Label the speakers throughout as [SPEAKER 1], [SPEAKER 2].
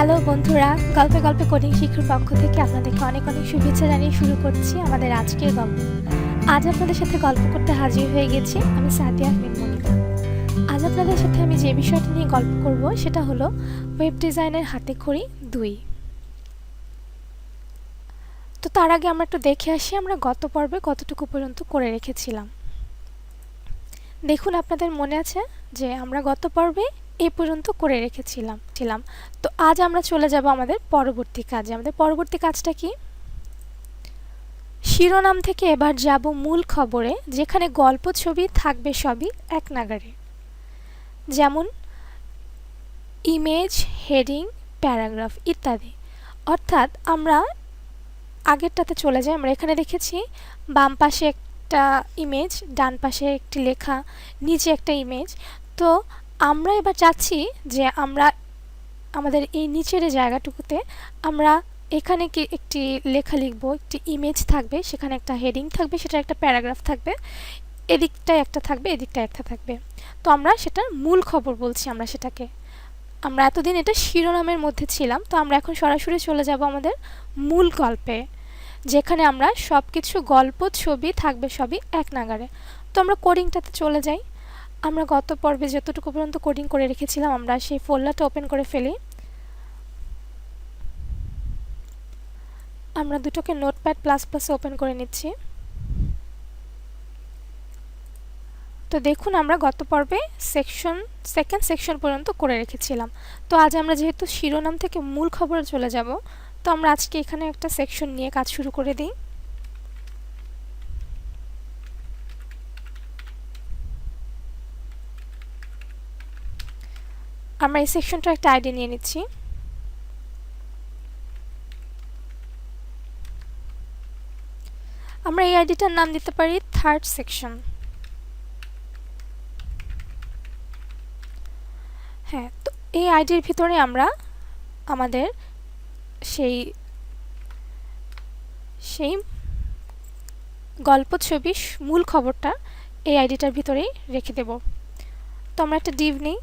[SPEAKER 1] Hello বন্ধুরা, গল্পে গল্পে কোডিং শিক্ষার পক্ষ থেকে আপনাদেরকে অনেক অনেক শুভেচ্ছা জানিয়ে শুরু করছি আমাদের আজকের গল্প। আজ আপনাদের সাথে গল্প করতে হাজির হয়ে গেছি আমি সাদিয়া আহমেদ মনিকা। আজ আপনাদের সাথে আমি যে বিষয়টি নিয়ে গল্প করব সেটা হলো ওয়েব ডিজাইনের হাতে খড়ি দুই। তো তার আগে আমরা একটু দেখে আসি, আমরা গত পর্বে কতটুকু পর্যন্ত করে রেখেছিলাম। দেখুন, আপনাদের মনে আছে যে আমরা গত পর্বে এই পর্যন্ত করে রেখেছিলাম, ছিলাম। তো আজ আমরা চলে যাব আমাদের পরবর্তী কাজে। আমাদের পরবর্তী কাজটা কি? শিরোনাম থেকে এবার যাব মূল খবরে, যেখানে গল্প ছবি থাকবে সবই এক নাগারে। যেমন, ইমেজ, হেডিং, প্যারাগ্রাফ ইত্যাদি। অর্থাৎ আমরা আগেরটাতে চলে যাই। আমরা এখানে দেখেছি, বাম পাশে একটা ইমেজ, ডান পাশে একটি লেখা, নিচে একটা ইমেজ। তো আমরা এবার চাচ্ছি যে আমরা আমাদের এই নিচের জায়গাটুকুতে আমরা এখানে কি একটি লেখা লিখব, একটি ইমেজ থাকবে, সেখানে একটা হেডিং থাকবে সেটা একটা প্যারাগ্রাফ থাকবে, এদিকটায় একটা থাকবে, এদিকটায় একটা থাকবে। তো আমরা সেটার মূল খবর বলছি আমরা সেটাকে। আমরা এতদিন এটা শিরোনামের মধ্যে ছিলাম, তো আমরা এখন সরাসরি চলে যাব আমাদের মূল গল্পে, যেখানে আমরা সব কিছু গল্প, ছবি থাকবে সবই এক নাগারে তো আমরা কোডিংটাতে চলে যাই। আমরা গত পর্বে যতটুকু পর্যন্ত কোডিং করে রেখেছিলাম, আমরা সেই ফোল্ডারটা ওপেন করে ফেলি। আমরা দুটোকে নোটপ্যাড প্লাস প্লাসে ওপেন করে নিচ্ছি। তো দেখুন, আমরা গত পর্বে সেকশন সেকেন্ড সেকশন পর্যন্ত করে রেখেছিলাম। তো আজ আমরা যেহেতু শিরোনাম থেকে মূল খবরে চলে যাব, তো আমরা আজকে এখানে একটা সেকশন নিয়ে কাজ শুরু করে দিই। আমরা এই সেকশনটা একটা আইডি নিয়ে নিচ্ছি। আমরা এই আইডিটার নাম দিতে পারি থার্ড সেকশন হ্যাঁ তো এই আইডির ভিতরে আমরা আমাদের সেই সেই গল্প ছবি মূল খবরটা এই আইডিটার ভিতরেই রেখে দেব। তো আমরা একটা ডিভ নিই।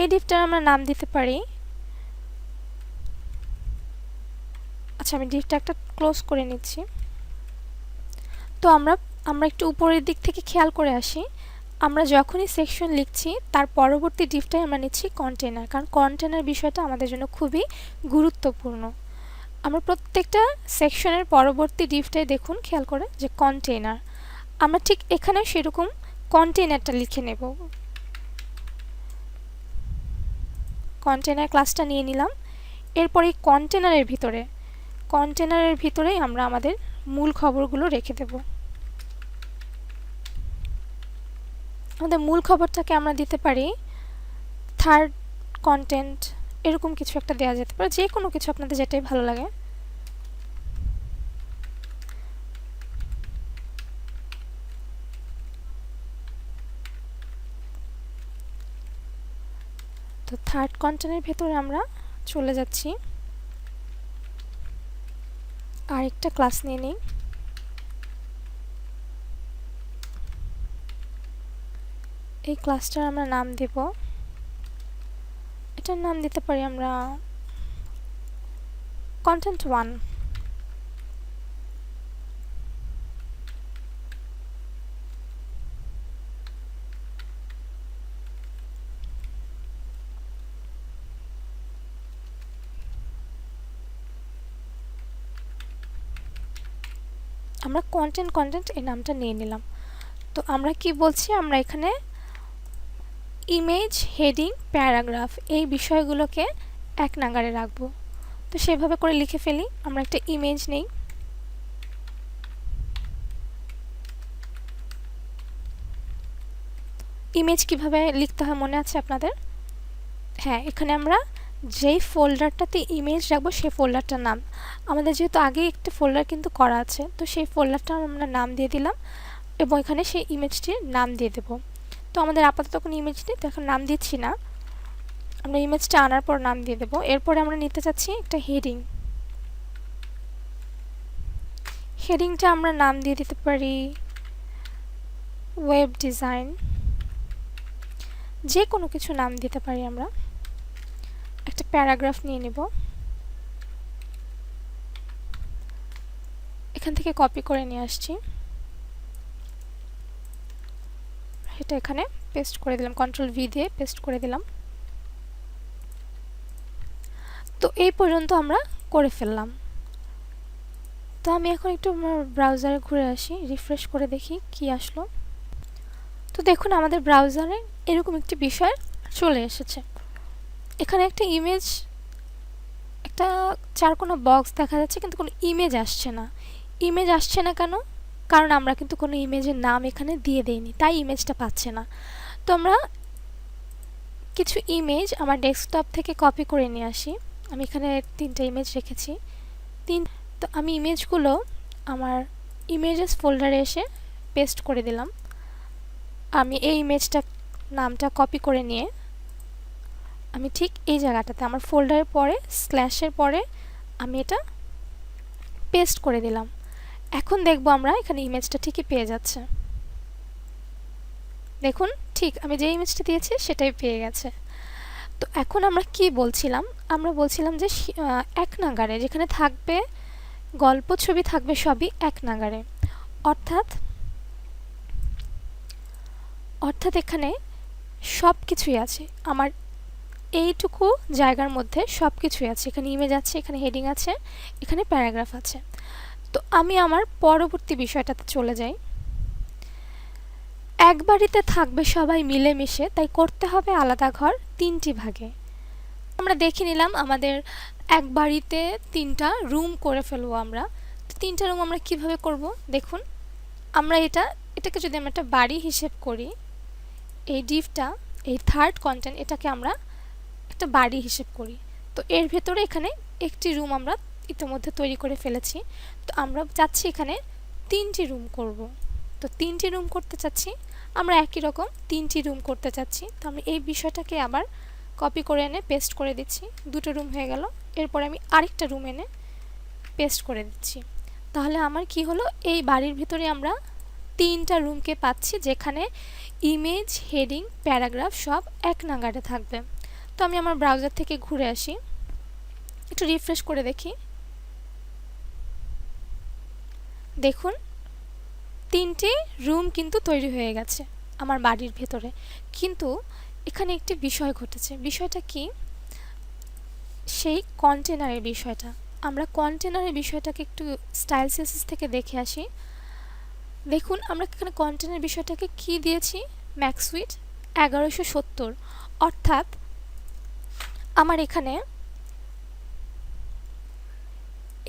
[SPEAKER 1] এই ডিভটার আমরা নাম দিতে পারি। আচ্ছা আমি ডিভটা একটা ক্লোজ করে নিচ্ছি। তো আমরা আমরা একটু উপরের দিক থেকে খেয়াল করে আসি। আমরা যখনই সেকশন লিখছি, তার পরবর্তী ডিভটাই আমরা নিচ্ছি কন্টেনার কারণ কন্টেনার বিষয়টা আমাদের জন্য খুবই গুরুত্বপূর্ণ। আমরা প্রত্যেকটা সেকশনের পরবর্তী ডিভটাই দেখুন, খেয়াল করে, যে কন্টেনার আমরা ঠিক এখানে সেরকম কন্টেনারটা লিখে নেব। কন্টেনার ক্লাসটা নিয়ে নিলাম। এরপর এই কন্টেনারের ভিতরে কন্টেনারের ভিতরেই আমরা আমাদের মূল খবরগুলো রেখে দেব। আমাদের মূল খবরটাকে আমরা দিতে পারি থার্ড কন্টেন্ট এরকম কিছু একটা দেওয়া যেতে পারে। যে কোনো কিছু আপনাদের যেটাই ভালো লাগে তো থার্ড কন্টেন্টের ভেতরে আমরা চলে যাচ্ছি। আরেকটা ক্লাস নিয়ে নিই। এই ক্লাসটার আমরা নাম দেব। এটার নাম দিতে পারি আমরা কন্টেন্ট ওয়ান আমরা কন্টেন্ট কন্টেন্ট এই নামটা নিয়ে নিলাম। তো আমরা কি বলছি? আমরা এখানে ইমেজ হেডিং প্যারাগ্রাফ এই বিষয়গুলোকে এক নাগারে রাখব। তো সেভাবে করে লিখে ফেলি। আমরা একটা ইমেজ নেই। ইমেজ কীভাবে লিখতে হয় মনে আছে আপনাদের? হ্যাঁ এখানে আমরা যেই ফোল্ডারটাতে ইমেজ রাখব সেই ফোল্ডারটার নাম। আমাদের যেহেতু আগে একটা ফোল্ডার কিন্তু করা আছে, তো সেই ফোল্ডারটা আমরা নাম দিয়ে দিলাম এবং এখানে সেই ইমেজটির নাম দিয়ে দেব। তো আমাদের আপাতত কোনো ইমেজ নেই এখন নাম দিচ্ছি না। আমরা ইমেজটা আনার পর নাম দিয়ে দেবো। এরপরে আমরা নিতে চাচ্ছি একটা হেডিং হেডিংটা আমরা নাম দিয়ে দিতে পারি ওয়েব ডিজাইন যে কোনো কিছু নাম দিতে পারি আমরা। একটা প্যারাগ্রাফ নিয়ে নিব। এখান থেকে কপি করে নিয়ে আসছি। এটা এখানে পেস্ট করে দিলাম, কন্ট্রোল ভি দিয়ে পেস্ট করে দিলাম। তো এই পর্যন্ত আমরা করে ফেললাম। তো আমি এখন একটু ব্রাউজারে ঘুরে আসি রিফ্রেশ করে দেখি কি আসলো। তো দেখুন, আমাদের ব্রাউজারে এরকম একটি বিষয় চলে এসেছে। এখানে একটা ইমেজ একটা চার কোনো বক্স দেখা যাচ্ছে, কিন্তু কোনো ইমেজ আসছে না। ইমেজ আসছে না কেন? কারণ আমরা কিন্তু কোনো ইমেজের নাম এখানে দিয়ে দেইনি, তাই ইমেজটা পাচ্ছে না। তো আমরা কিছু ইমেজ আমার ডেস্কটপ থেকে কপি করে নিয়ে আসি। আমি এখানে তিনটা ইমেজ রেখেছি। তিন, তো আমি ইমেজগুলো আমার ইমেজেস ফোল্ডারে এসে পেস্ট করে দিলাম। আমি এই ইমেজটা নামটা কপি করে নিয়ে আমি ঠিক এই জায়গাটাতে, আমার ফোল্ডারের পরে স্ল্যাশের পরে আমি এটা পেস্ট করে দিলাম। এখন দেখব আমরা এখানে ইমেজটা ঠিকই পেয়ে যাচ্ছে। দেখুন, ঠিক আমি যে ইমেজটা দিয়েছি সেটাই পেয়ে গেছে। তো এখন আমরা কি বলছিলাম? আমরা বলছিলাম যে এক নাগারে যেখানে থাকবে, গল্প ছবি থাকবে সবই এক নাগারে অর্থাৎ অর্থাৎ এখানে সব কিছুই আছে। আমার এইটুকু জায়গার মধ্যে সব কিছুই আছে। এখানে ইমেজ আছে, এখানে হেডিং আছে, এখানে প্যারাগ্রাফ আছে। তো আমি আমার পরবর্তী বিষয়টাতে চলে যাই। এক বাড়িতে থাকবে সবাই মিলেমিশে, তাই করতে হবে আলাদা ঘর তিনটি ভাগে। আমরা দেখে নিলাম আমাদের এক বাড়িতে তিনটা রুম করে ফেলব আমরা। তো তিনটা রুম আমরা কীভাবে করব? দেখুন, আমরা এটা, এটাকে যদি আমরা একটা বাড়ি হিসেব করি, এই ডিফটা এই থার্ড কন্টেন্ট এটাকে আমরা একটা বাড়ি হিসেব করি। তো এর ভেতরে এখানে একটি রুম আমরা ইতিমধ্যে তৈরি করে ফেলেছি। তো আমরা চাচ্ছি এখানে তিনটি রুম করব। তো তিনটি রুম করতে চাচ্ছি, আমরা একই রকম তিনটি রুম করতে চাচ্ছি। তো আমি এই বিষয়টাকে আবার কপি করে এনে পেস্ট করে দিচ্ছি। দুটো রুম হয়ে গেল। এরপরে আমি আরেকটা রুম এনে পেস্ট করে দিচ্ছি। তাহলে আমার কি হলো? এই বাড়ির ভিতরে আমরা তিনটা রুমকে পাচ্ছি, যেখানে ইমেজ হেডিং প্যারাগ্রাফ সব এক নাগারে থাকবে। তো আমি আমার ব্রাউজার থেকে ঘুরে আসি। একটু রিফ্রেশ করে দেখি। দেখুন, তিনটি রুম কিন্তু তৈরি হয়ে গেছে আমার বাড়ির ভেতরে। কিন্তু এখানে একটি বিষয় ঘটেছে। বিষয়টা কি? সেই কন্টেনারের বিষয়টা। আমরা কন্টেনারের বিষয়টাকে একটু স্টাইল সেসিস থেকে দেখে আসি। দেখুন, আমরা এখানে কন্টেনার বিষয়টাকে কি দিয়েছি? ম্যাক্সুইট এগারোশো সত্তর। অর্থাৎ আমার এখানে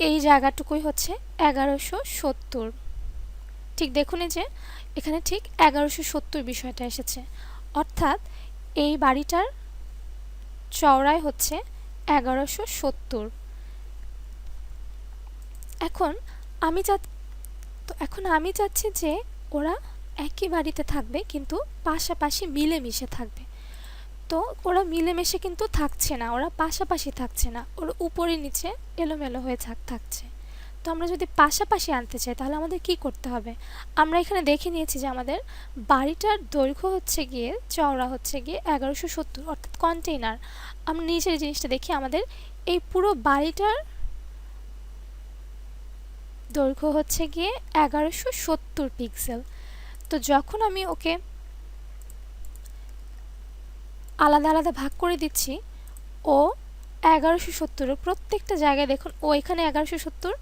[SPEAKER 1] এই জায়গাটুকুই হচ্ছে এগারোশো সত্তর। ঠিক দেখুন যে, এখানে ঠিক এগারোশো সত্তর বিষয়টা এসেছে। অর্থাৎ এই বাড়িটার চওড়ায় হচ্ছে এগারোশো সত্তর। এখন আমি চা তো এখন আমি চাচ্ছি যে ওরা একই বাড়িতে থাকবে কিন্তু পাশাপাশি মিলেমিশে থাকবে। তো ওরা মিলেমিশে কিন্তু থাকছে না, ওরা পাশাপাশি থাকছে না, ওরা উপরে নিচে এলোমেলো হয়ে থাক, থাকছে। তো আমরা যদি পাশাপাশি আনতে চাই, তাহলে আমাদের কি করতে হবে? আমরা এখানে দেখে নিয়েছি যে আমাদের বাড়িটার দৈর্ঘ্য হচ্ছে গিয়ে, চওড়া হচ্ছে গিয়ে এগারোশো সত্তর, অর্থাৎ কন্টেইনার আমরা নিচের জিনিসটা দেখি, আমাদের এই পুরো বাড়িটার দৈর্ঘ্য হচ্ছে গিয়ে এগারোশো সত্তর পিক্সেল তো যখন আমি ওকে আলাদা আলাদা ভাগ করে দিচ্ছি। ও এগারোশো সত্তরের প্রত্যেকটা জায়গায় দেখুন, ও এখানে এগারোশো সত্তর,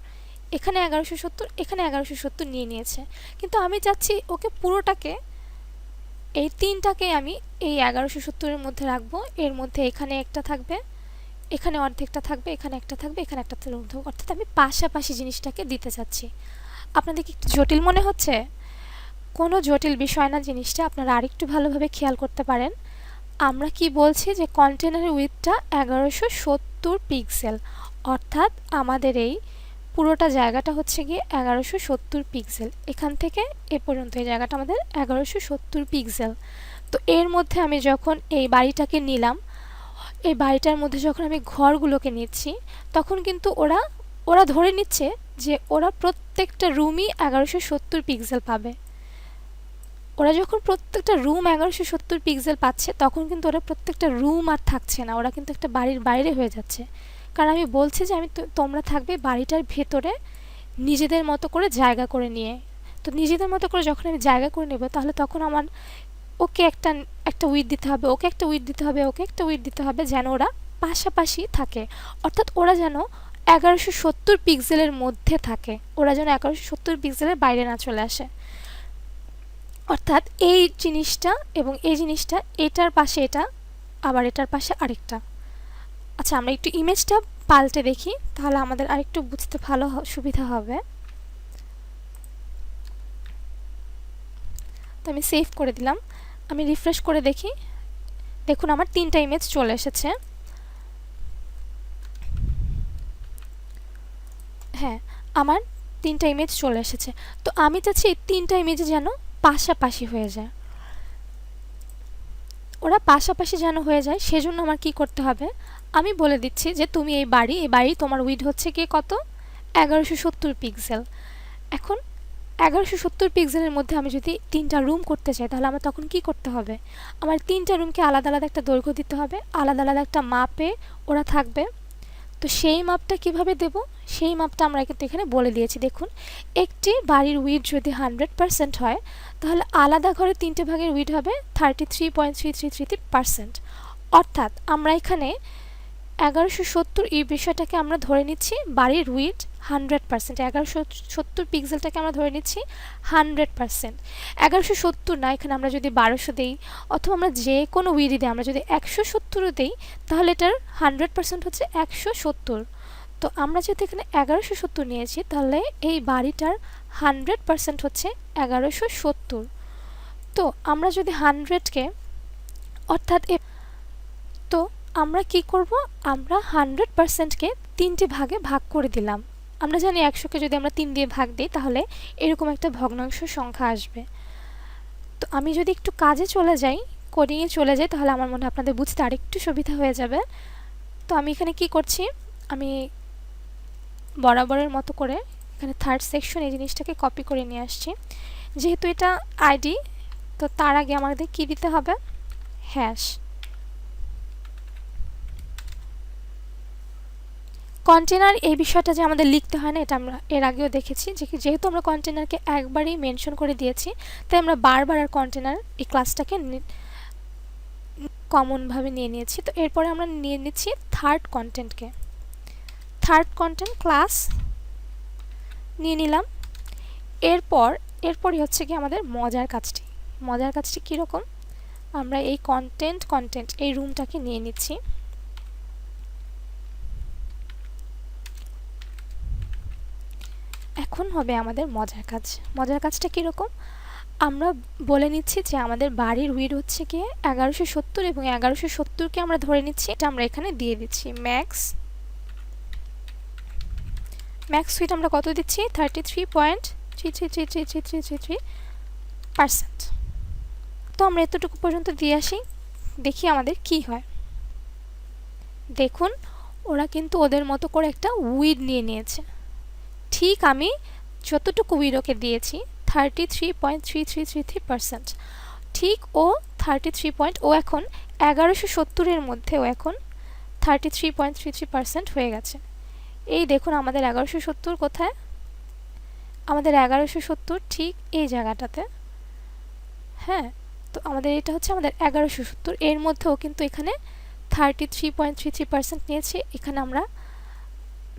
[SPEAKER 1] এখানে এগারোশো সত্তর, এখানে এগারোশো সত্তর নিয়ে নিয়েছে। কিন্তু আমি চাচ্ছি ওকে পুরোটাকে, এই তিনটাকে আমি এই এগারোশো সত্তরের মধ্যে রাখব। এর মধ্যে এখানে একটা থাকবে, এখানে অর্ধেকটা থাকবে, এখানে একটা থাকবে, এখানে একটা থাকবে অর্থাৎ আমি পাশাপাশি জিনিসটাকে দিতে চাচ্ছি। আপনাদের কি একটু জটিল মনে হচ্ছে? কোনো জটিল বিষয় না জিনিসটা। আপনারা আরেকটু ভালোভাবে খেয়াল করতে পারেন। আমরা কি বলছি যে কন্টেনারের উইথটা এগারোশো সত্তর পিক্সেল অর্থাৎ আমাদের এই পুরোটা জায়গাটা হচ্ছে গিয়ে এগারোশো সত্তর পিক্সেল এখান থেকে এ পর্যন্ত এই জায়গাটা আমাদের এগারোশো সত্তর পিক্সেল তো এর মধ্যে আমি যখন এই বাড়িটাকে নিলাম, এই বাড়িটার মধ্যে যখন আমি ঘরগুলোকে নিচ্ছি, তখন কিন্তু ওরা ওরা ধরে নিচ্ছে যে ওরা প্রত্যেকটা রুমই এগারোশো সত্তর পিক্সেল পাবে। ওরা যখন প্রত্যেকটা রুম এগারোশো সত্তর পিক্সেল পাচ্ছে, তখন কিন্তু ওরা প্রত্যেকটা রুম আর থাকছে না। ওরা কিন্তু একটা বাড়ির বাইরে হয়ে যাচ্ছে। কারণ আমি বলছি যে আমি তোমরা থাকবে বাড়িটার ভেতরে নিজেদের মতো করে জায়গা করে নিয়ে। তো নিজেদের মতো করে যখন আমি জায়গা করে নেব, তাহলে তখন আমার ওকে একটা একটা উইথ দিতে হবে, ওকে একটা উইথ দিতে হবে, ওকে একটা উইথ দিতে হবে যেন ওরা পাশাপাশি থাকে। অর্থাৎ ওরা যেন এগারোশো সত্তর পিক্সেলের মধ্যে থাকে। ওরা যেন এগারোশো সত্তর পিক্সেলের বাইরে না চলে আসে। অর্থাৎ এই জিনিসটা এবং এই জিনিসটা, এটার পাশে এটা, আবার এটার পাশে আরেকটা। আচ্ছা আমরা একটু ইমেজটা পাল্টে দেখি, তাহলে আমাদের আরেকটু বুঝতে ভালো সুবিধা হবে। তো আমি সেভ করে দিলাম। আমি রিফ্রেশ করে দেখি। দেখুন, আমার তিনটা ইমেজ চলে এসেছে। হ্যাঁ আমার তিনটা ইমেজ চলে এসেছে। তো আমি চাচ্ছি এই তিনটা ইমেজে যেন পাশাপাশি হয়ে যায়। ওরা পাশাপাশি যেন হয়ে যায়, সেজন্য আমার কি করতে হবে? আমি বলে দিচ্ছি যে তুমি এই বাড়ি এই বাড়ি তোমার উইড হচ্ছে কি কত? এগারোশো সত্তর পিক্সেল এখন এগারোশো সত্তর পিক্সেলের মধ্যে আমি যদি তিনটা রুম করতে চাই, তাহলে আমার তখন কি করতে হবে? আমার তিনটা রুমকে আলাদা আলাদা একটা দৈর্ঘ্য দিতে হবে, আলাদা আলাদা একটা মাপে ওরা থাকবে। তো সেই মাপটা কীভাবে দেব? সেই মাপটা আমরা কিন্তু এখানে বলে দিয়েছি। দেখুন, একটি বাড়ির উইড যদি হান্ড্রেড পারসেন্ট হয়, তাহলে আলাদা ঘরে তিনটে ভাগের উইড হবে thirty three point three three three percent অর্থাৎ আমরা এখানে এগারোশো সত্তর এই বিষয়টাকে আমরা ধরে নিচ্ছি, বাড়ির উইড হান্ড্রেড পার্সেন্ট এগারোশো সত্তর পিক্সেলটাকে আমরা ধরে নিচ্ছি হান্ড্রেড পার্সেন্ট এগারোশো সত্তর না, এখানে আমরা যদি বারোশো দিই, অথবা আমরা যে কোনো উইডি দিই, আমরা যদি একশো সত্তরও দিই, তাহলে এটার হান্ড্রেড পার্সেন্ট হচ্ছে একশো সত্তর। তো আমরা যেহেতু এখানে এগারোশো সত্তর নিয়েছি, তাহলে এই বাড়িটার হান্ড্রেড পার্সেন্ট হচ্ছে এগারোশো সত্তর। তো আমরা যদি হান্ড্রেডকে, অর্থাৎ তো আমরা কি করব? আমরা হান্ড্রেড পার্সেন্টকে তিনটে ভাগে ভাগ করে দিলাম। আমরা জানি একশোকে যদি আমরা তিন দিয়ে ভাগ দিই, তাহলে এরকম একটা ভগ্নাংশ সংখ্যা আসবে। তো আমি যদি একটু কাজে চলে যাই কোডিংয়ে চলে যাই, তাহলে আমার মনে হয় আপনাদের বুঝতে আরেকটু সুবিধা হয়ে যাবে। তো আমি এখানে কি করছি? আমি বরাবরের মতো করে এখানে থার্ড সেকশন এই জিনিসটাকে কপি করে নিয়ে আসছি। যেহেতু এটা আইডি তো তার আগে আমাদের কি দিতে হবে? হ্যাশ কন্টেনার এই বিষয়টা যে আমাদের লিখতে হয় না, এটা আমরা এর আগেও দেখেছি, যে যেহেতু আমরা কন্টেনারকে একবারই মেনশন করে দিয়েছি, তাই আমরা বারবার আর কন্টেনার এই ক্লাসটাকে কমনভাবে নিয়ে নিয়েছি। তো এরপরে আমরা নিয়ে নিচ্ছি থার্ড কন্টেন্টকে থার্ড কন্টেন্ট ক্লাস নিয়ে নিলাম। এরপর, এরপরই হচ্ছে কি আমাদের মজার কাজটি। মজার কাজটি কীরকম? আমরা এই কন্টেন্ট কন্টেন্ট এই রুমটাকে নিয়ে নিচ্ছি। এখন হবে আমাদের মজার কাজ। মজার কাজটা কীরকম? আমরা বলে নিচ্ছি যে আমাদের বাড়ির উইড হচ্ছে গিয়ে এগারোশো সত্তর এবং এগারোশো সত্তরকে আমরা ধরে নিচ্ছি। এটা আমরা এখানে দিয়ে দিচ্ছি। ম্যাক্স ম্যাক্স উইড আমরা কত দিচ্ছি thirty three point three three three three three three three three percent তো আমরা এতটুকু পর্যন্ত দিয়ে আসি দেখি আমাদের কি হয় দেখুন ওরা কিন্তু ওদের মতো করে একটা উইড নিয়ে নিয়েছে ঠিক আমি যতটুকু উইড ওকে দিয়েছি thirty three point three three three three percent ঠিক ও থার্টি থ্রি পয়েন্ট ও এখন এগারোশো সত্তরের মধ্যে ও এখন thirty three point three three percent হয়ে গেছে এই দেখুন আমাদের এগারোশো সত্তর কোথায়? আমাদের এগারোশো সত্তর ঠিক এই জায়গাটাতে। হ্যাঁ তো আমাদের এটা হচ্ছে আমাদের এগারোশো সত্তর। এর মধ্যেও কিন্তু এখানে thirty three point three three percent নিয়েছি। এখানে আমরা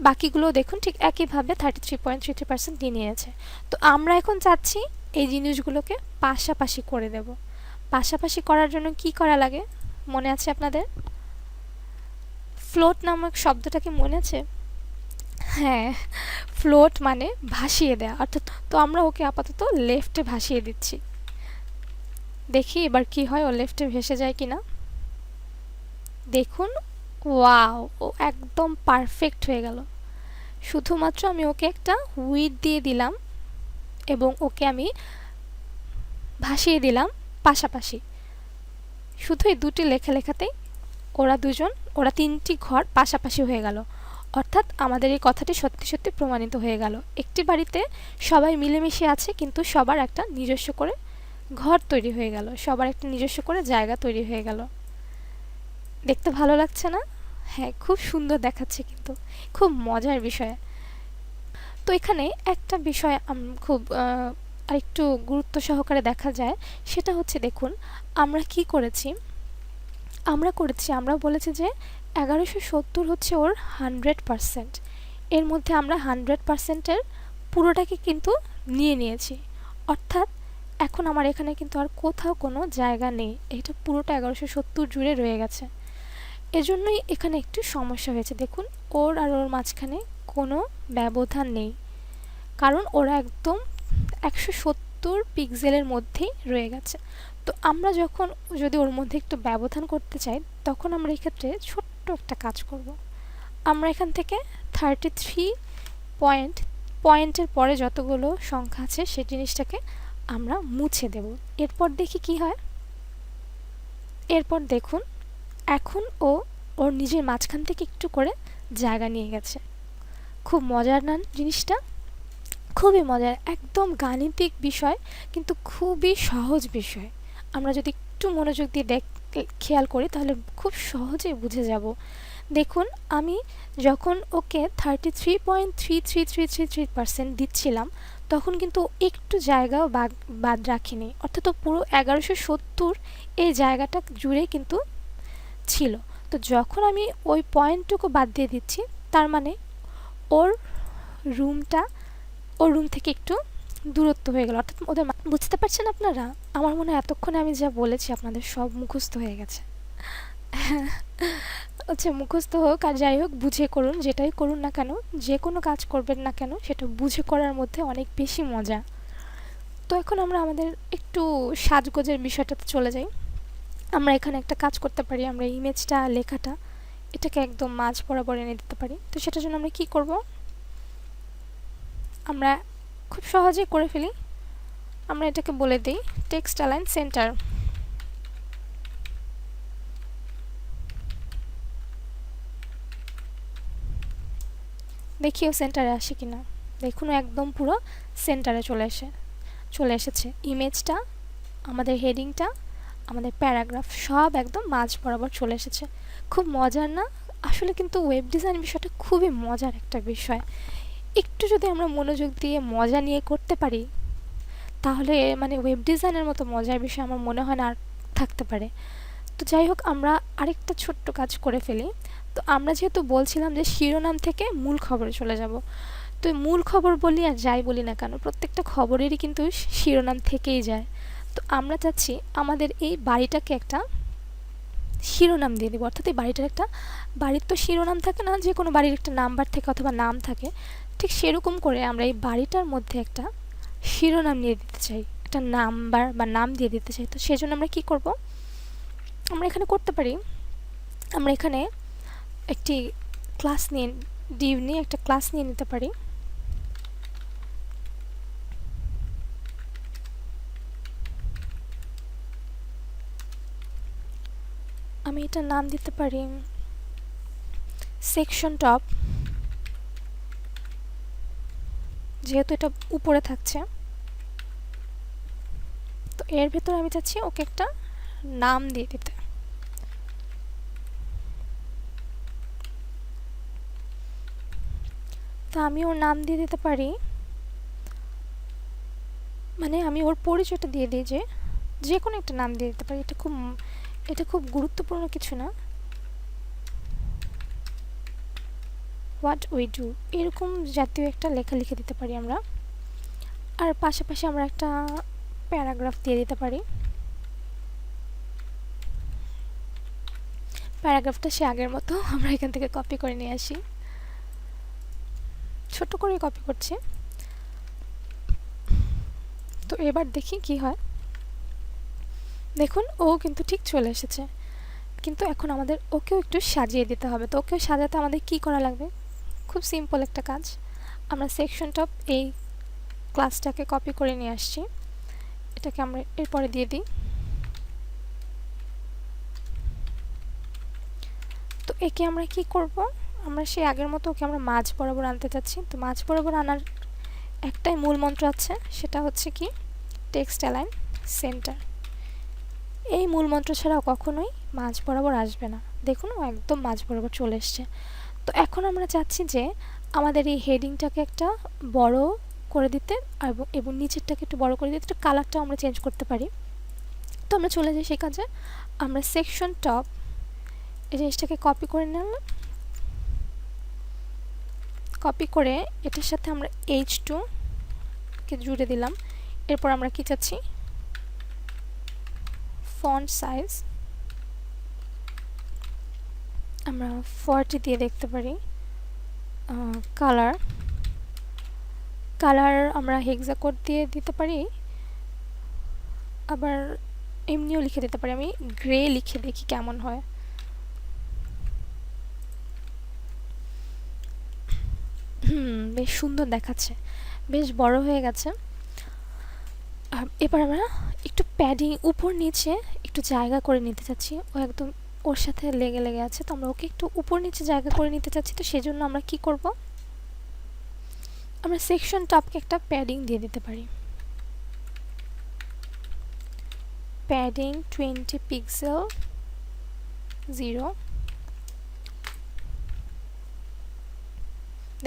[SPEAKER 1] বাকিগুলো দেখুন ঠিক একইভাবে thirty three point three three percent দিয়ে নিয়েছে। তো আমরা এখন চাচ্ছি এই জিনিসগুলোকে পাশাপাশি করে দেব। পাশাপাশি করার জন্য কি করা লাগে? মনে আছে আপনাদের? ফ্লোট নামক শব্দটা কি মনে আছে? হ্যাঁ ফ্লোট মানে ভাসিয়ে দেওয়া অর্থাৎ, তো আমরা ওকে আপাতত লেফটে ভাসিয়ে দিচ্ছি। দেখি এবার কি হয়, ও লেফটে ভেসে যায় কি না দেখুন ওয়াও ও একদম পারফেক্ট হয়ে গেল। শুধুমাত্র আমি ওকে একটা উইড দিয়ে দিলাম এবং ওকে আমি ভাসিয়ে দিলাম পাশাপাশি। শুধু এই দুটি লেখা লেখাতেই ওরা দুজন, ওরা তিনটি ঘর পাশাপাশি হয়ে গেল। অর্থাৎ আমাদের এই কথাটি সত্যি সত্যি প্রমাণিত হয়ে গেল। একটি বাড়িতে সবাই মিলেমিশে আছে, কিন্তু সবার একটা নিজস্ব করে ঘর তৈরি হয়ে গেল। সবার একটা নিজস্ব করে জায়গা তৈরি হয়ে গেল। দেখতে ভালো লাগছে না? হ্যাঁ খুব সুন্দর দেখাচ্ছে কিন্তু। খুব মজার বিষয়। তো এখানে একটা বিষয় খুব আরেকটু গুরুত্ব সহকারে দেখা যায়। সেটা হচ্ছে দেখুন, আমরা কি করেছি? আমরা করেছি, আমরা বলেছি যে এগারোশো সত্তর হচ্ছে ওর হান্ড্রেড পারসেন্ট। এর মধ্যে আমরা হান্ড্রেড পারসেন্টের পুরোটাকে কিন্তু নিয়ে নিয়েছি। অর্থাৎ এখন আমার এখানে কিন্তু আর কোথাও কোনো জায়গা নেই। এটা পুরোটা এগারোশো সত্তর জুড়ে রয়ে গেছে। এজন্যই এখানে একটু সমস্যা হয়েছে। দেখুন, ওর আর ওর মাঝখানে কোনো ব্যবধান নেই। কারণ ওরা একদম একশো সত্তর পিক্সেলের মধ্যেই রয়ে গেছে। তো আমরা যখন যদি ওর মধ্যে একটু ব্যবধান করতে চাই, তখন আমরা এক্ষেত্রে ছোট্ট একটা কাজ করব। আমরা এখান থেকে থার্টি থ্রি পয়েন্ট পয়েন্টের পরে যতগুলো সংখ্যা আছে সেই জিনিসটাকে আমরা মুছে দেব। এরপর দেখি কি হয়। এরপর দেখুন, এখন ও, ওর নিজের মাঝখান থেকে একটু করে জায়গা নিয়ে গেছে। খুব মজার নান জিনিসটা? খুবই মজার, একদম গাণিতিক বিষয়, কিন্তু খুবই সহজ বিষয়। আমরা যদি একটু মনোযোগ দিয়ে দেখ খেয়াল করি, তাহলে খুব সহজেই বুঝে যাব। দেখুন, আমি যখন ওকে thirty three point three three three three three percent দিচ্ছিলাম, তখন কিন্তু একটু জায়গাও বাদ বাদ রাখিনি। অর্থাৎ পুরো এগারোশো সত্তর এই জায়গাটা জুড়ে কিন্তু ছিল। তো যখন আমি ওই পয়েন্টটুকু বাদ দিয়ে দিচ্ছি, তার মানে ওর রুমটা ওর রুম থেকে একটু দূরত্ব হয়ে গেল। অর্থাৎ ওদের বুঝতে পারছেন আপনারা? আমার মনে হয় এতক্ষণে আমি যা বলেছি, আপনাদের সব মুখস্থ হয়ে গেছে। আচ্ছা মুখস্থ হোক আর যাই হোক, বুঝে করুন, যেটাই করুন না কেন, যে কোনো কাজ করবেন না কেন, সেটা বুঝে করার মধ্যে অনেক বেশি মজা। তো এখন আমরা আমাদের একটু সাজগোজের বিষয়টাতে চলে যাই। আমরা এখানে একটা কাজ করতে পারি, আমরা ইমেজটা, লেখাটা, এটাকে একদম মাঝ বরাবর এনে দিতে পারি। তো সেটার জন্য আমরা কি করব? আমরা খুব সহজেই করে ফেলি। আমরা এটাকে বলে দিই টেক্সট অ্যালাইন সেন্টার দেখিও সেন্টারে আসে কিনা। দেখুন একদম পুরো সেন্টারে চলে এসে চলে এসেছে। ইমেজটা, আমাদের হেডিংটা, আমাদের প্যারাগ্রাফ সব একদম মাঝ বরাবর চলে এসেছে। খুব মজার না? আসলে কিন্তু ওয়েব ডিজাইন বিষয়টা খুবই মজার একটা বিষয়। একটু যদি আমরা মনোযোগ দিয়ে মজা নিয়ে করতে পারি, তাহলে মানে ওয়েব ডিজাইনের মতো মজার বিষয় আমার মনে হয় না আর থাকতে পারে। তো যাই হোক, আমরা আরেকটা ছোট্ট কাজ করে ফেলি। তো আমরা যেহেতু বলছিলাম যে শিরোনাম থেকে মূল খবরে চলে যাব, তো মূল খবর বলি আর যাই বলি না কেন, প্রত্যেকটা খবরেরই কিন্তু শিরোনাম থেকেই যায়। তো আমরা চাচ্ছি আমাদের এই বাড়িটাকে একটা শিরোনাম দিয়ে দেবো, অর্থাৎ এই বাড়িটার একটা বাড়ির তো শিরোনাম থাকে না, যে কোনো বাড়ির একটা নাম্বার থাকে অথবা নাম থাকে। ঠিক সেরকম করে আমরা এই বাড়িটার মধ্যে একটা শিরোনাম নিয়ে দিতে চাই, একটা নাম্বার বা নাম দিয়ে দিতে চাই। তো সেজন্য আমরা কি করব? আমরা এখানে করতে পারি, আমরা এখানে একটি ক্লাস নিয়ে ডিভ নিয়ে একটা ক্লাস নিয়ে নিতে পারি। আমি এটা নাম দিতে পারি সেকশন টপ যেহেতু এটা উপরে থাকছে, তো এর ভেতরে আমি চাচ্ছি ওকে একটা নাম দিয়ে দিতে। তো আমি ওর নাম দিয়ে দিতে পারি মানে আমি ওর পরিচয়টা দিয়ে দিই যে যে কোনো একটা নাম দিয়ে দিতে পারি। এটা খুব এটা খুব গুরুত্বপূর্ণ কিছু না। হোয়াট উই ডু এরকম জাতীয় একটা লেখা লিখে দিতে পারি আমরা। আর পাশাপাশি আমরা একটা প্যারাগ্রাফ দিয়ে দিতে পারি। প্যারাগ্রাফটা সে আগের মতো আমরা এখান থেকে কপি করে নিয়ে আসি। ছোট করে কপি করছি। তো এবার দেখি কি হয়। দেখুন, ও কিন্তু ঠিক চলে এসেছে। কিন্তু এখন আমাদের ওকেও একটু সাজিয়ে দিতে হবে। তো ওকেও সাজাতে আমাদের কি করা লাগবে? খুব সিম্পল একটা কাজ। আমরা সেকশন টপ এই ক্লাসটাকে কপি করে নিয়ে আসছি। এটাকে আমরা এরপরে দিয়ে দিই। তো একে আমরা কি করব? আমরা সেই আগের মতো ওকে আমরা মাঝ বরাবর আনতে চাচ্ছি তো মাঝ বরাবর আনার একটাই মূল মন্ত্র আছে, সেটা হচ্ছে কি? টেক্সট অ্যালাইন সেন্টার এই মূল মন্ত্র ছাড়াও কখনোই মাঝ বরাবর আসবে না। দেখুন ও একদম মাঝ বরাবর চলে এসছে। তো এখন আমরা চাচ্ছি যে আমাদের এই হেডিংটাকে একটা বড় করে দিতে এবং এবং নিচেরটাকে একটু বড় করে দিতে। একটু কালারটাও আমরা চেঞ্জ করতে পারি। তো আমরা চলে যাই সেই কাজে আমরা সেকশন টপ এই জিনিসটাকে কপি করে নিলাম। কপি করে এটার সাথে আমরা এইচ টু কে জুড়ে দিলাম। এরপর আমরা কি চাচ্ছি? ফন্ট সাইজ আমরা ফর্টি দিয়ে দেখতে পারি কালার কালার আমরা হেক্সা কোড দিয়ে দিতে পারি, আবার এমনিও লিখে দিতে পারি, আমি গ্রে লিখে দেখি কেমন হয়। বেশ সুন্দর দেখাচ্ছে, বেশ বড় হয়ে গেছে। এবার আমরা একটু প্যাডিং উপর নিচে একটু জায়গা করে নিতে চাচ্ছি, ও একদম ওর সাথে লেগে লেগে আছে, তো আমরা ওকে একটু উপর নিচে জায়গা করে নিতে চাচ্ছি, তো সেজন্য আমরা কি করব? আমরা সেকশন টপকে একটা প্যাডিং দিয়ে দিতে পারি। প্যাডিং টোয়েন্টি পিক্সেল জিরো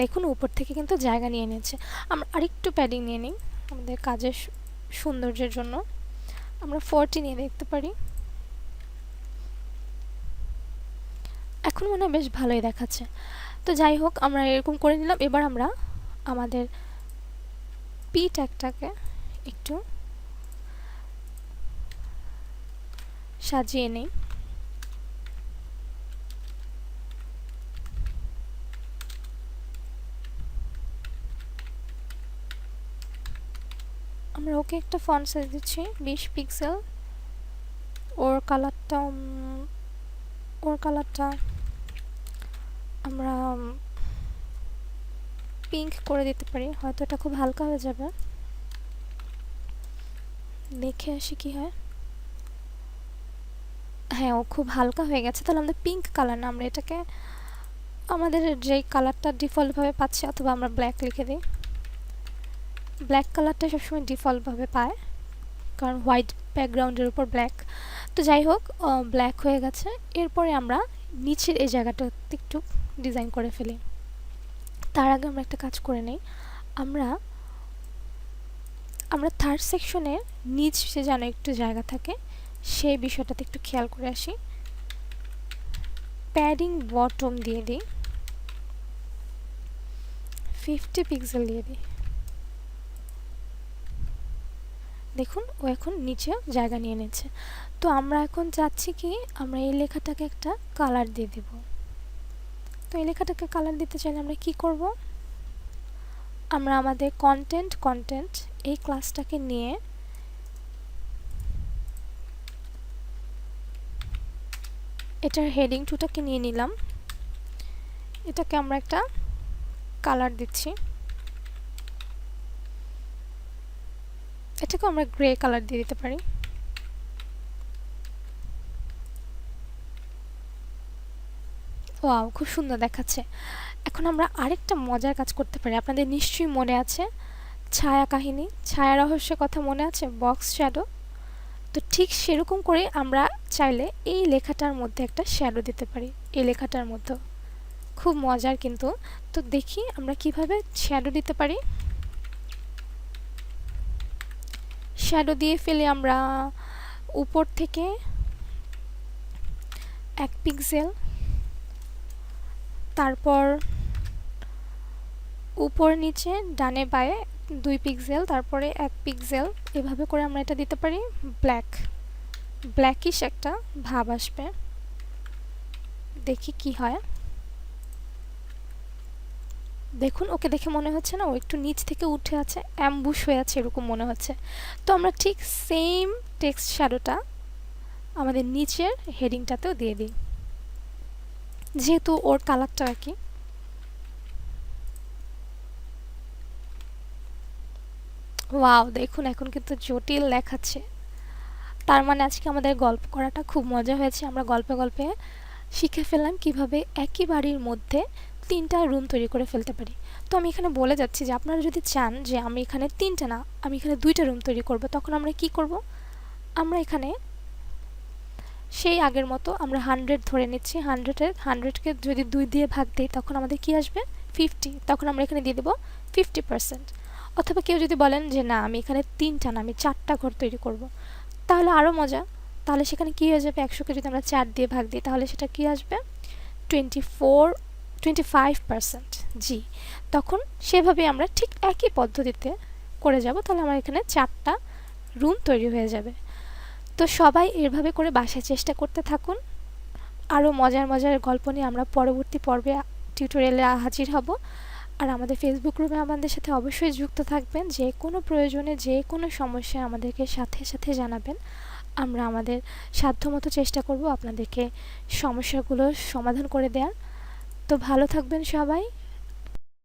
[SPEAKER 1] দেখুন, উপর থেকে কিন্তু জায়গা নিয়ে নিয়েছে আমরা আরেকটু প্যাডিং নিয়ে নিই, আমাদের কাজের সৌন্দর্যের জন্য। আমরা ফোরটি নিয়ে দেখতে পারি। এখন মনে হয় বেশ ভালোই দেখাচ্ছে। তো যাই হোক, আমরা এরকম করে নিলাম। এবার আমরা আমাদের পি ট্যাগটাকে একটু সাজিয়ে নিই। আমরা ওকে একটা ফন্ট সাইজ দিচ্ছি, বিশ পিক্সেল ওর কালারটা ওর কালারটা আমরা পিঙ্ক করে দিতে পারি। হয়তো এটা খুব হালকা হয়ে যাবে। দেখে আসি কি হয়। হ্যাঁ ও খুব হালকা হয়ে গেছে। তাহলে আমাদের পিঙ্ক কালার না, আমরা এটাকে, আমাদের যেই কালারটা ডিফল্টভাবে পাচ্ছি, অথবা আমরা ব্ল্যাক লিখে দিই। ব্ল্যাক কালারটা সবসময় ডিফল্টভাবে পায়, কারণ হোয়াইট ব্যাকগ্রাউন্ডের উপর ব্ল্যাক তো যাই হোক ব্ল্যাক হয়ে গেছে। এরপরে আমরা নিচের এই জায়গাটা একটু ডিজাইন করে ফেলি। তার আগে আমরা একটা কাজ করে নেই। আমরা আমরা থার্ড সেকশনের নিচে যেন একটু জায়গা থাকে, সেই বিষয়টাতে একটু খেয়াল করে আসি। প্যাডিং বটম দিয়ে দিই। ফিফটি পিক্সেল দিয়ে দিই। দেখুন, ও এখন নিচে জায়গা নিয়ে নিচ্ছে। তো আমরা এখন চাচ্ছি কি, আমরা এই লেখাটাকে একটা কালার দিয়ে দেব। তো এই লেখাটাকে কালার দিতে চাইলে আমরা কি করব? আমরা আমাদের কন্টেন্ট কন্টেন্ট এই ক্লাসটাকে নিয়ে এটার হেডিং টুটাকে নিয়ে নিলাম। এটাকে আমরা একটা কালার দিচ্ছি। এটাকে আমরা গ্রে কালার দিয়ে দিতে পারি। ওয়াও, খুব সুন্দর দেখাচ্ছে। এখন আমরা আরেকটা মজার কাজ করতে পারি। আপনাদের নিশ্চয়ই মনে আছে ছায়া কাহিনী। ছায়া রহস্যের কথা মনে আছে? Box shadow. তো ঠিক সেরকম করে আমরা চাইলে এই লেখাটার মধ্যে একটা শ্যাডো দিতে পারি। এই লেখাটার মধ্যে। খুব মজার কিন্তু। তো দেখি আমরা কীভাবে শ্যাডো দিতে পারি। শ্যাডো দিয়ে ফেলে আমরা উপর থেকে এক পিক্সেল তারপর উপর নিচে, ডানে বায়ে দুই পিক্সেল তারপরে এক পিক্সেল এভাবে করে আমরা এটা দিতে পারি। ব্ল্যাক ব্ল্যাকিশ একটা ভাব আসবে। দেখি কি হয়। দেখুন, ওকে দেখে মনে হচ্ছে না, ও একটু নিচ থেকে উঠে আছে অ্যাম্বুশ হয়ে আছে এরকম মনে হচ্ছে। তো আমরা ঠিক সেম টেক্সট শ্যাডোটা আমাদের নিচের হেডিংটাতেও দিয়ে দিই। যেহেতু ওর কালারটা আর কি। ওয়াও দেখুন, এখন কিন্তু জটিল লেখাচ্ছে তার মানে আজকে আমাদের গল্প করাটা খুব মজা হয়েছে। আমরা গল্পে গল্পে শিখে ফেললাম কীভাবে একই বাড়ির মধ্যে তিনটা রুম তৈরি করে ফেলতে পারি। তো আমি এখানে বলে যাচ্ছি যে, আপনারা যদি চান যে আমি এখানে তিনটা না, আমি এখানে দুইটা রুম তৈরি করব, তখন আমরা কি করব? আমরা এখানে সেই আগের মতো আমরা হান্ড্রেড ধরে নিচ্ছি। হান্ড্রেডের হান্ড্রেডকে যদি দুই দিয়ে ভাগ দিই, তখন আমাদের কি আসবে? ফিফটি তখন আমরা এখানে দিয়ে দেবো ফিফটি পার্সেন্ট অথবা কেউ যদি বলেন যে, না, আমি এখানে তিনটা না, আমি চারটা ঘর তৈরি করব। তাহলে আরও মজা। তাহলে সেখানে কী হয়ে যাবে? একশোকে যদি আমরা চার দিয়ে ভাগ দিই, তাহলে সেটা কী আসবে? Twenty four twenty five percent জি। তখন সেভাবে আমরা ঠিক একই পদ্ধতিতে করে যাব। তাহলে আমার এখানে চারটা রুম তৈরি হয়ে যাবে। তো সবাই এভাবে করে বাসায় চেষ্টা করতে থাকুন। আরও মজার মজার গল্প নিয়ে আমরা পরবর্তী পর্বে টিউটোরিয়ালে হাজির হব। আর আমাদের ফেসবুক গ্রুপে আমাদের সাথে অবশ্যই যুক্ত থাকবেন। যে কোনো প্রয়োজনে, যে কোনো সমস্যা আমাদেরকে সাথে সাথে জানাবেন। আমরা আমাদের সাধ্যমতো চেষ্টা করব আপনাদেরকে সমস্যাগুলো সমাধান করে দেওয়ার তো ভালো থাকবেন সবাই।